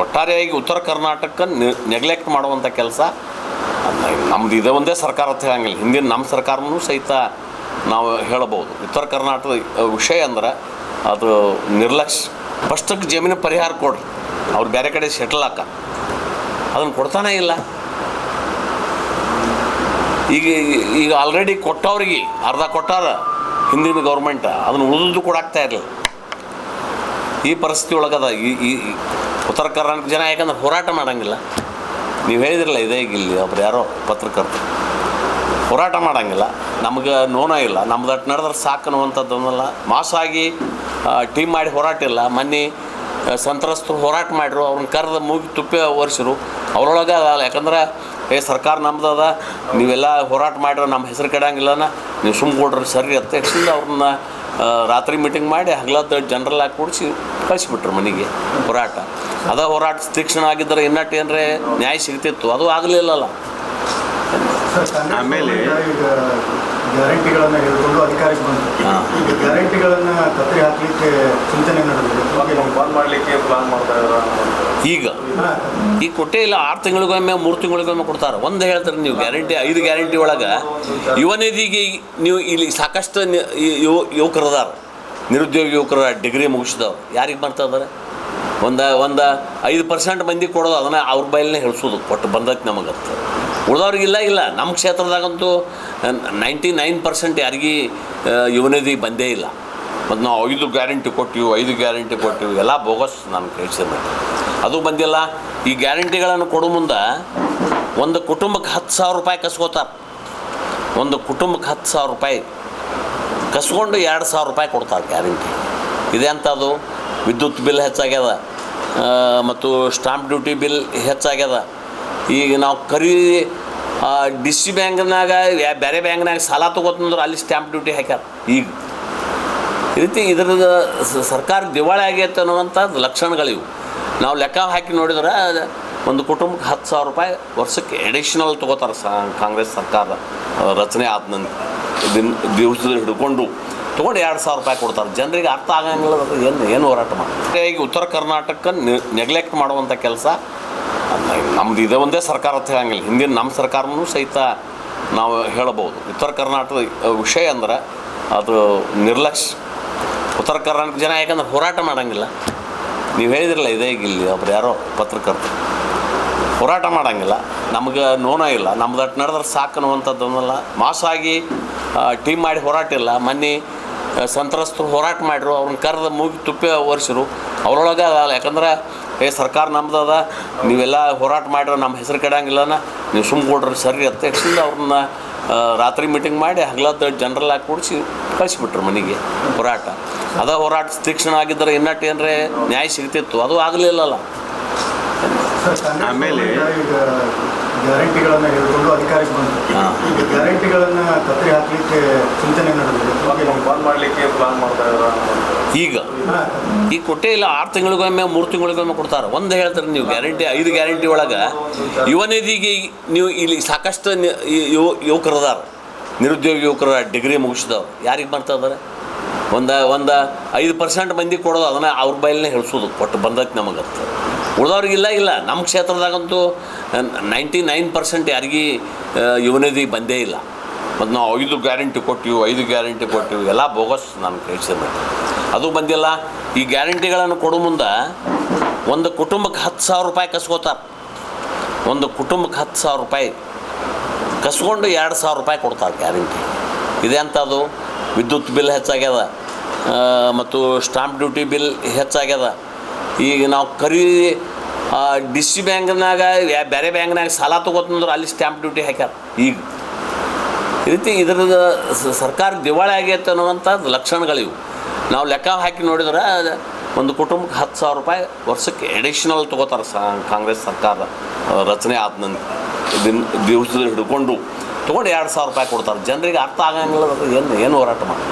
ಒಟ್ಟಾರೆಯಾಗಿ ಉತ್ತರ ಕರ್ನಾಟಕ ನೆಗ್ಲೆಕ್ಟ್ ಮಾಡುವಂಥ ಕೆಲಸ ನಮ್ದು ಇದೇ ಒಂದೇ ಸರ್ಕಾರ ಅಂತ ಹೇಳಂಗಿಲ್ಲ. ಹಿಂದಿನ ನಮ್ಮ ಸರ್ಕಾರನೂ ಸಹಿತ ನಾವು ಹೇಳಬಹುದು. ಉತ್ತರ ಕರ್ನಾಟಕದ ವಿಷಯ ಅಂದ್ರೆ ಅದು ನಿರ್ಲಕ್ಷ್ಯ ಫಸ್ಟಕ್ಕೆ ಜಮೀನು ಪರಿಹಾರ ಕೊಡ್ರಿ. ಅವ್ರು ಬೇರೆ ಕಡೆ ಸೆಟಲ್ ಹಾಕ ಅದನ್ನು ಕೊಡ್ತಾನೇ ಇಲ್ಲ. ಈಗ ಈಗ ಆಲ್ರೆಡಿ ಕೊಟ್ಟವ್ರಿಗೆ ಅರ್ಧ ಕೊಟ್ಟಾರ ಹಿಂದಿನ ಗೌರ್ಮೆಂಟ್ ಅದನ್ನು ಉಳಿದು ಕೊಡಾಕ್ತಾ ಇರಲಿಲ್ಲ. ಈ ಪರಿಸ್ಥಿತಿ ಒಳಗದ ಈ ಉತ್ತರ ಕರ್ನಾಟಕ ಜನ ಯಾಕಂದ್ರೆ ಹೋರಾಟ ಮಾಡಂಗಿಲ್ಲ. ನೀವು ಹೇಳಿದ್ರಲ್ಲ ಇದೇ ಇಲ್ಲಿ ಒಬ್ರು ಯಾರೋ ಪತ್ರಕರ್ತರು. ಹೋರಾಟ ಮಾಡಂಗಿಲ್ಲ. ನಮ್ಗೆ ನೋನ ಇಲ್ಲ. ನಮ್ದು ಅಟ್ ನಡೆದ್ರೆ ಸಾಕು ಅನ್ನುವಂಥದ್ದನ್ನಲ್ಲ ಮಾಸಾಗಿ ಟೀಮ್ ಮಾಡಿ ಹೋರಾಟ ಇಲ್ಲ. ಮೊನ್ನೆ ಸಂತ್ರಸ್ತರು ಹೋರಾಟ ಮಾಡಿರು ಅವ್ರನ್ನ ಕರೆದು ಮೂಗಿ ತುಪ್ಪಿ ಒರೆಸಿರು ಅವ್ರೊಳಗೆ ಅದಲ್ಲ ಯಾಕಂದ್ರೆ, ಏ, ಸರ್ಕಾರ ನಮ್ದದ ನೀವೆಲ್ಲ ಹೋರಾಟ ಮಾಡಿರೋ ನಮ್ಮ ಹೆಸರು ಕೆಡಂಗಿಲ್ಲನ. ನೀವು ಸುಮ್ಮ ಕೊಡ್ರಿ, ಸರಿ. ಅಂತ ಅವ್ರನ್ನ ರಾತ್ರಿ ಮೀಟಿಂಗ್ ಮಾಡಿ ಹಗ್ಲತ್ತ ಜನರಲ್ ಆಗಿ ಕೂಡಿಸಿ ಕಳಿಸ್ಬಿಟ್ರು ಮನೆಗೆ ಹೋರಾಟ. ಅದ ಹೋರಾಟ ತೀಕ್ಷ್ಣ ಆಗಿದ್ದರೆ ಇನ್ನಟ್ಟು ಏನರೆ ನ್ಯಾಯ ಸಿಗ್ತಿತ್ತು. ಅದು ಆಗಲಿಲ್ಲಲ್ಲ ಆಮೇಲೆ- ಈ ಅಧಿಕಾರಕ್ಕೆ. ಈಗ ಗ್ಯಾರಂಟಿಗಳನ್ನ ಕತ್ತರಿ ಹಾಕ್ಲಿಕ್ಕೆ ಚಿಂತನೆ ಬಂದ್ ಮಾಡ್ಲಿಕ್ಕೆ ಪ್ಲಾನ್ ಮಾಡ್ತಾ ಈಗ. ಈಗ ಕೊಟ್ಟೇ ಇಲ್ಲ ಆರು ತಿಂಗಳಿಗೊಮ್ಮೆ ಮೂರು ತಿಂಗಳಿಗೊಮ್ಮೆ ಕೊಡ್ತಾರೆ. ಒಂದು ಹೇಳ್ತಾರೆ ನೀವು ಗ್ಯಾರಂಟಿ ಐದು ಗ್ಯಾರಂಟಿ ಒಳಗೆ ಯುವ ನಿಧಿಗೆ ನೀವು ಇಲ್ಲಿ ಸಾಕಷ್ಟು ನಿ- ನಿರುದ್ಯೋಗ ಯುವಕರ ಡಿಗ್ರಿ ಮುಗಿಸಿದವ್ರು. ಯಾರಿಗೆ ಮಾಡ್ತಾ ಇದ್ದಾರೆ ಒಂದು ಒಂದು ಐದು ಪರ್ಸೆಂಟ್ ಮಂದಿ ಕೊಡೋದು ಅದನ್ನು ಅವ್ರ ಬೈಲೇ ಹೇಳ್ಸೋದು. ಕೊಟ್ಟು ಬಂದಕ್ಕೆ ನಮಗತ್ತೆ ಉಳ್ದವ್ರಿಗೆ ಇಲ್ಲ ಇಲ್ಲ. ನಮ್ಮ ಕ್ಷೇತ್ರದಾಗಂತೂ ನೈಂಟಿ ನೈನ್ ಪರ್ಸೆಂಟ್ ಯಾರಿಗೂ ಯುವನಿಧಿ ಬಂದೇ ಇಲ್ಲ. ಮತ್ತು ನಾವು ಐದು ಗ್ಯಾರಂಟಿ ಕೊಟ್ಟಿವಿ, ಐದು ಗ್ಯಾರಂಟಿ ಕೊಟ್ಟಿವಿ. ಎಲ್ಲ ಬೋಗಸ್ ನಾನು ಕೇಳಿಸಿದ ಅದು ಬಂದಿಲ್ಲ. ಈ ಗ್ಯಾರಂಟಿಗಳನ್ನು ಕೊಡೋ ಮುಂದೆ ಒಂದು ಕುಟುಂಬಕ್ಕೆ ಹತ್ತು ಸಾವಿರ ರೂಪಾಯಿ ಕಸ್ಕೋತಾರೆ. ಒಂದು ಕುಟುಂಬಕ್ಕೆ ಹತ್ತು ಸಾವಿರ ರೂಪಾಯಿ ಕಸ್ಕೊಂಡು ಎರಡು ಸಾವಿರ ರೂಪಾಯಿ ಕೊಡ್ತಾರೆ ಗ್ಯಾರಂಟಿ. ಇದೆ ಅಂಥದ್ದು ವಿದ್ಯುತ್ ಬಿಲ್ ಹೆಚ್ಚಾಗ್ಯದ. ಮತ್ತು ಸ್ಟಾಂಪ್ ಡ್ಯೂಟಿ ಬಿಲ್ ಹೆಚ್ಚಾಗ್ಯದ. ಈಗ ನಾವು ಕರಿ ಡಿ ಸಿ ಬ್ಯಾಂಕ್ನಾಗ ಬೇರೆ ಬ್ಯಾಂಕ್ನಾಗ ಸಾಲ ತೊಗೋತಂದ್ರೆ ಅಲ್ಲಿ ಸ್ಟ್ಯಾಂಪ್ ಡ್ಯೂಟಿ ಹಾಕ್ಯಾರ. ಈಗ ಈ ರೀತಿ ಇದ್ರದ್ದು ಸರ್ಕಾರ ದಿವಾಳಿ ಆಗೈತೆ ಅನ್ನುವಂಥದ್ದು ಲಕ್ಷಣಗಳಿವು. ನಾವು ಲೆಕ್ಕ ಹಾಕಿ ನೋಡಿದ್ರೆ ಒಂದು ಕುಟುಂಬಕ್ಕೆ ಹತ್ತು ಸಾವಿರ ರೂಪಾಯಿ ವರ್ಷಕ್ಕೆ ಎಡಿಷನಲ್ ತೊಗೋತಾರೆ ಸ, ಕಾಂಗ್ರೆಸ್ ಸರ್ಕಾರ, ರಚನೆ ಆದ ನಂತರ ದಿನ ದಿವಸದಲ್ಲಿ ಹಿಡ್ಕೊಂಡು ತೊಗೊಂಡು ಎರಡು ಸಾವಿರ ರೂಪಾಯಿ ಕೊಡ್ತಾರೆ. ಜನರಿಗೆ ಅರ್ಥ ಆಗಂಗಿಲ್ಲ ಏನು ಏನು ಹೋರಾಟ ಮಾಡಿ ಉತ್ತರ ಕರ್ನಾಟಕ ನೆಗ್ಲೆಕ್ಟ್ ಮಾಡುವಂಥ ಕೆಲಸ ನಮ್ದು ಇದೇ ಒಂದೇ ಸರ್ಕಾರ ಅಂತ ಹೇಳಂಗಿಲ್ಲ. ಹಿಂದಿನ ನಮ್ಮ ಸರ್ಕಾರನೂ ಸಹಿತ ನಾವು ಹೇಳಬಹುದು. ಉತ್ತರ ಕರ್ನಾಟಕದ ವಿಷಯ ಅಂದ್ರೆ ಅದು ನಿರ್ಲಕ್ಷ್ಯ. ಉತ್ತರ ಕರ್ನಾಟಕ ಜನ ಯಾಕಂದ್ರೆ ಹೋರಾಟ ಮಾಡಂಗಿಲ್ಲ. ನೀವು ಹೇಳಿದ್ರಲ್ಲ ಇದೇ ಇಲ್ಲಿ ಒಬ್ರು ಯಾರೋ ಪತ್ರಕರ್ತರು. ಹೋರಾಟ ಮಾಡಂಗಿಲ್ಲ. ನಮ್ಗೆ ನೋನ ಇಲ್ಲ. ನಮ್ದು ಅಟ್ ನಡೆದ್ರೆ ಸಾಕು ಅನ್ನುವಂಥದ್ದನ್ನೆಲ್ಲ ಮಾಸಾಗಿ ಟೀಮ್ ಮಾಡಿ ಹೋರಾಟ ಇಲ್ಲ. ಮೊನ್ನೆ ಸಂತ್ರಸ್ತರು ಹೋರಾಟ ಮಾಡಿರು ಅವ್ರನ್ನ ಕರೆದು ಮೂಗಿ ತುಪ್ಪಿ ಒರೆಸಿರು ಅವ್ರೊಳಗೆ ಅದಲ್ಲ ಯಾಕಂದ್ರೆ ಏ ಸರ್ಕಾರ ನಮ್ದದ. ನೀವೆಲ್ಲ ಹೋರಾಟ ಮಾಡಿರೋ ನಮ್ಮ ಹೆಸರು ಕೆಡಂಗಿಲ್ಲನ. ನೀವು ಸುಮ್ಮ ಕೊಡ್ರಿ ಸರಿ. ಅಂತ ತಕ್ಷಣ ಅವ್ರನ್ನ ರಾತ್ರಿ ಮೀಟಿಂಗ್ ಮಾಡಿ ಹಗಲತ್ತು ಜನರಲ್ ಆಗಿ ಕೂಡಿಸಿ ಕಳಿಸಿಬಿಟ್ರು ಮನೆಗೆ ಹೋರಾಟ. ಅದ ಹೋರಾಟ ತೀಕ್ಷ್ಣ ಆಗಿದ್ದರೆ ಇನ್ನಟ್ಟು ಏನರೇ ನ್ಯಾಯ ಸಿಗ್ತಿತ್ತು. ಅದು ಆಗಲಿಲ್ಲಲ್ಲ. ಆಮೇಲೆ- ಗ್ಯಾರಂಟಿಗಳನ್ನ ಹೇಳಿಕೊಂಡು ಅಧಿಕಾರಕ್ಕೆ ಬಂದರು. ಈಗ ಗ್ಯಾರಂಟಿಗಳನ್ನ ಕತ್ತರಿ ಹಾಕ್ಲಿಕ್ಕೆ ಚಿಂತನೆ ನಡೆದಿದೆ. ಬಂದ್ ಮಾಡ್ಲಿಕ್ಕೆ ಪ್ಲಾನ್ ಮಾಡ್ತಾ ಇದ್ದಾರೆ ಈಗ? ಈಗ ಕೊಟ್ಟೇ ಇಲ್ಲ ಆರು ತಿಂಗಳಿಗೊಮ್ಮೆ ಮೂರು ತಿಂಗಳಿಗೊಮ್ಮೆ ಕೊಡ್ತಾರೆ. ಒಂದು ಹೇಳ್ತಾರೆ ನೀವು ಗ್ಯಾರಂಟಿ ಐದು ಗ್ಯಾರಂಟಿ ಒಳಗೆ ಯುವ ನಿಧಿಗೆ ನೀವು ಇಲ್ಲಿ ಸಾಕಷ್ಟು ಯುವಕರದಾರ ಈ ಯುವ ಯುವಕರು ನಿರುದ್ಯೋಗ ಯುವಕರ ಡಿಗ್ರಿ ಮುಗಿಸಿದವ್ರು. ಯಾರಿಗೆ ಮಾಡ್ತಾ ಇದ್ದಾರೆ ಒಂದು ಒಂದು ಐದು ಪರ್ಸೆಂಟ್ ಮಂದಿ ಕೊಡೋದು ಅದನ್ನು ಅವ್ರ ಬೈಲೇ ಹೇಳ್ಸೋದು ಕೊಟ್ಟು ನಮಗೆ ನಮಗಂತ. ಉಳ್ದವ್ರಿಗೆ ಇಲ್ಲ ಇಲ್ಲ. ನಮ್ಮ ಕ್ಷೇತ್ರದಾಗಂತೂ ನೈಂಟಿ ನೈನ್ ಪರ್ಸೆಂಟ್ ಯಾರಿಗೆ ಯುವನಿಧಿ ಬಂದೇ ಇಲ್ಲ. ಮತ್ತು ನಾವು ಐದು ಗ್ಯಾರಂಟಿ ಕೊಟ್ಟಿವಿ, ಐದು ಗ್ಯಾರಂಟಿ ಕೊಟ್ಟಿವಿ. ಎಲ್ಲ ಬೋಗಸ್ ನಾನು ಕೇಳಿಸಿದ ಅದು ಬಂದಿಲ್ಲ. ಈ ಗ್ಯಾರಂಟಿಗಳನ್ನು ಕೊಡೋ ಮುಂದೆ ಒಂದು ಕುಟುಂಬಕ್ಕೆ ಹತ್ತು ಸಾವಿರ ರೂಪಾಯಿ ಕಸ್ಕೋತಾರೆ. ಒಂದು ಕುಟುಂಬಕ್ಕೆ ಹತ್ತು ಸಾವಿರ ರೂಪಾಯಿ ಕಸ್ಕೊಂಡು ಎರಡು ಸಾವಿರ ರೂಪಾಯಿ ಕೊಡ್ತಾರೆ ಗ್ಯಾರಂಟಿ. ಇದೆ ಅದು. ವಿದ್ಯುತ್ ಬಿಲ್ ಹೆಚ್ಚಾಗ್ಯದ. ಮತ್ತು ಸ್ಟಾಂಪ್ ಡ್ಯೂಟಿ ಬಿಲ್ ಹೆಚ್ಚಾಗ್ಯದ. ಈಗ ನಾವು ಕರಿ ಡಿ ಸಿ ಬ್ಯಾಂಕ್ನಾಗ ಬೇರೆ ಬ್ಯಾಂಕ್ನಾಗ ಸಾಲ ತೊಗೋತಂದ್ರೆ ಅಲ್ಲಿ ಸ್ಟ್ಯಾಂಪ್ ಡ್ಯೂಟಿ ಹಾಕ್ಯಾರ. ಈಗ ಈ ರೀತಿ ಇದ್ರದ್ದು ಸರ್ಕಾರ ದಿವಾಳಿ ಆಗೈತೆ ಅನ್ನುವಂಥದ್ದು ಲಕ್ಷಣಗಳಿವು. ನಾವು ಲೆಕ್ಕ ಹಾಕಿ ನೋಡಿದ್ರೆ ಒಂದು ಕುಟುಂಬಕ್ಕೆ ಹತ್ತು ಸಾವಿರ ರೂಪಾಯಿ ವರ್ಷಕ್ಕೆ ಎಡಿಷನಲ್ ತೊಗೋತಾರೆ ಸ, ಕಾಂಗ್ರೆಸ್ ಸರ್ಕಾರ ರಚನೆ ಆದ ನಂತರ. ದಿನ, ದಿವಸದಲ್ಲಿ ಹಿಡ್ಕೊಂಡು ತೊಗೊಂಡು ಎರಡು ಸಾವಿರ ರೂಪಾಯಿ ಕೊಡ್ತಾರೆ. ಜನರಿಗೆ ಅರ್ಥ ಆಗಂಗಿಲ್ಲ ಏನು ಏನು ಹೋರಾಟ ಮಾಡಿ